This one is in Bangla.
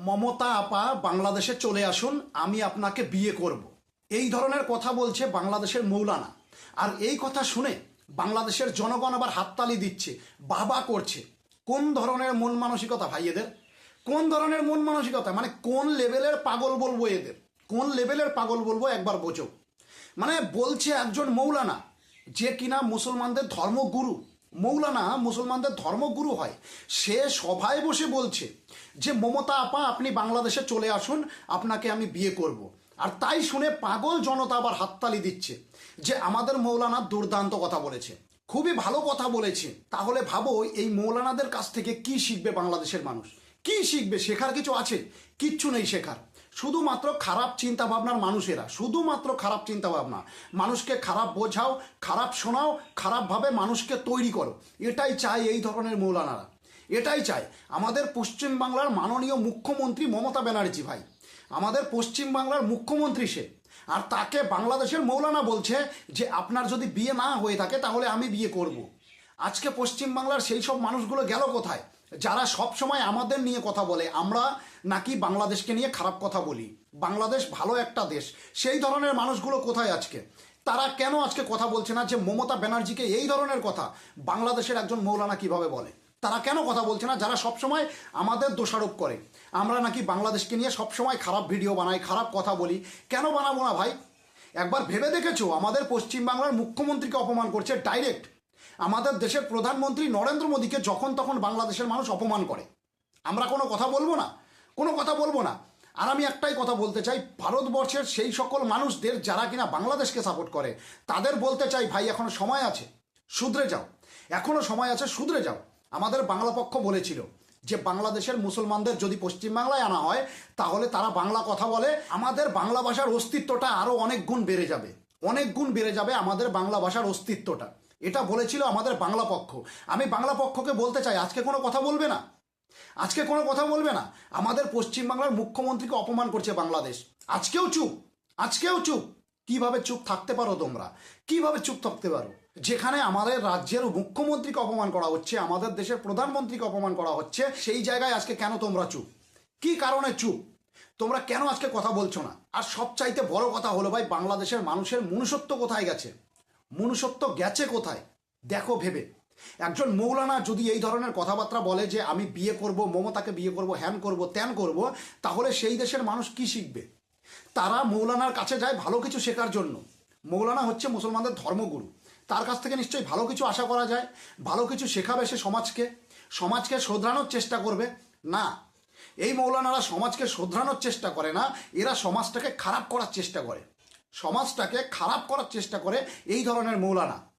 মমতা আপা, বাংলাদেশে চলে আসুন, আমি আপনাকে বিয়ে করব। এই ধরনের কথা বলছে বাংলাদেশের মৌলানা। আর এই কথা শুনে বাংলাদেশের জনগণ আবার হাততালি দিচ্ছে, বাবা করছে। কোন ধরনের মন মানসিকতা ভাই এদের? কোন ধরনের মন মানসিকতা? মানে কোন লেভেলের পাগল বলব এদের? কোন লেভেলের পাগল বলব একবার বোঝো। মানে বলছে একজন মৌলানা, যে কিনা মুসলমানদের ধর্মগুরু মৌলানা মুসলমানদের ধর্মগুরু হয়। সে সভায় বসে বলছে যে, মমতা আপা, আপনি বাংলাদেশে চলে আসুন, আপনাকে আমি বিয়ে করব। আর তাই শুনে পাগল জনতা আবার হাততালি দিচ্ছে যে, আমাদের মৌলানা দুর্দান্ত কথা বলেছে। খুবই ভালো কথা বলেছে। তাহলে ভাবো, এই মৌলানাদের কাছ থেকে কি শিখবে বাংলাদেশের মানুষ? কি শিখবে? শেখার কিছু আছে? কিচ্ছু নেই শেখার। শুধুমাত্র খারাপ চিন্তা ভাবনার মানুষেরা, শুধুমাত্র খারাপ চিন্তা ভাবনা মানুষকে খারাপ বোঝাও, খারাপ শোনাও, খারাপভাবে মানুষকে তৈরি করো। এটাই চাই এই ধরনের মৌলানারা। এটাই চাই আমাদের পশ্চিমবাংলার মাননীয় মুখ্যমন্ত্রী মমতা ব্যানার্জি ভাই। আমাদের পশ্চিমবাংলার মুখ্যমন্ত্রী সে। আর তাকে বাংলাদেশের মৌলানা বলছে যে, আপনার যদি বিয়ে না হয়ে থাকে, তাহলে আমি বিয়ে করব। আজকে পশ্চিমবাংলার সেই সব মানুষগুলো গেল কোথায়? যারা সব সময় আমাদের নিয়ে কথা বলে, আমরা নাকি বাংলাদেশকে নিয়ে খারাপ কথা বলি। বাংলাদেশ ভালো একটা দেশ। সেই ধরনের মানুষগুলো কোথায় আজকে? তারা কেন আজকে কথা বলছে না যে মমতা ব্যানার্জিকে এই ধরনের কথা? বাংলাদেশের একজন মৌলানা কীভাবে বলে? তারা কেন কথা বলছে না? যারা সবসময় আমাদের দোষারোপ করে। আমরা নাকি বাংলাদেশকে নিয়ে সবসময় খারাপ ভিডিও বানাই, খারাপ কথা বলি। কেন বানাবো না ভাই? একবার ভেবে দেখেছ? আমাদের পশ্চিমবাংলার মুখ্যমন্ত্রীকে অপমান করছে ডাইরেক্ট। আমাদের দেশের প্রধানমন্ত্রী নরেন্দ্র মোদীকে যখন তখন বাংলাদেশের মানুষ অপমান করে। আমরা কোনো কথা বলব না। কোনো কথা বলব না। আর আমি একটাই কথা বলতে চাই, ভারতবর্ষের সেই সকল মানুষদের যারা কিনা বাংলাদেশকে সাপোর্ট করে, তাদের বলতে চাই, ভাই, এখনও সময় আছে, শুধরে যাও। এখনও সময় আছে, শুধরে যাও। আমাদের বাংলা পক্ষ বলেছিল যে, বাংলাদেশের মুসলমানদের যদি পশ্চিমবাংলায় আনা হয়, তাহলে তারা বাংলা কথা বলে, আমাদের বাংলা ভাষার অস্তিত্বটা আরও অনেক গুণ বেড়ে যাবে। অনেক গুণ বেড়ে যাবে আমাদের বাংলা ভাষার অস্তিত্বটা। এটা বলেছিল আমাদের বাংলা পক্ষ। আমি বাংলা পক্ষকে বলতে চাই, আজকে কোনো কথা বলবে না? আজকে কোনো কথা বলবে না? আমাদের পশ্চিমবাংলার মুখ্যমন্ত্রীকে অপমান করছে বাংলাদেশ। আজকেও চুপ আজকেও চুপ। কীভাবে চুপ থাকতে পারো তোমরা? কীভাবে চুপ থাকতে পারো? যেখানে আমাদের রাজ্যের মুখ্যমন্ত্রীকে অপমান করা হচ্ছে, আমাদের দেশের প্রধানমন্ত্রীকে অপমান করা হচ্ছে, সেই জায়গায় আজকে কেন তোমরা চুপ? কি কারণে চুপ? তোমরা কেন আজকে কথা বলছো না? আর সবচাইতে বড় কথা হলো ভাই, বাংলাদেশের মানুষের মনুষ্যত্ব কোথায় গেছে? মনুষ্যত্ব গেছে কোথায়? দেখো ভেবে। একজন মৌলানা যদি এই ধরনের কথাবার্তা বলে যে, আমি বিয়ে করব, মমতাকে বিয়ে করব, হ্যান করব, ত্যান করব, তাহলে সেই দেশের মানুষ কি শিখবে? তারা মৌলানার কাছে যায় ভালো কিছু শেখার জন্য। মৌলানা হচ্ছে মুসলমানদের ধর্মগুরু। তার কাছ থেকে নিশ্চয়ই ভালো কিছু আশা করা যায়। ভালো কিছু শেখাবে সে সমাজকে। সমাজকে শোধরানোর চেষ্টা করবে। না, এই মৌলানারা সমাজকে শোধরানোর চেষ্টা করে না। এরা সমাজটাকে খারাপ করার চেষ্টা করে। সমাজটাকে খারাপ করার চেষ্টা করে এই ধরনের মৌলানা।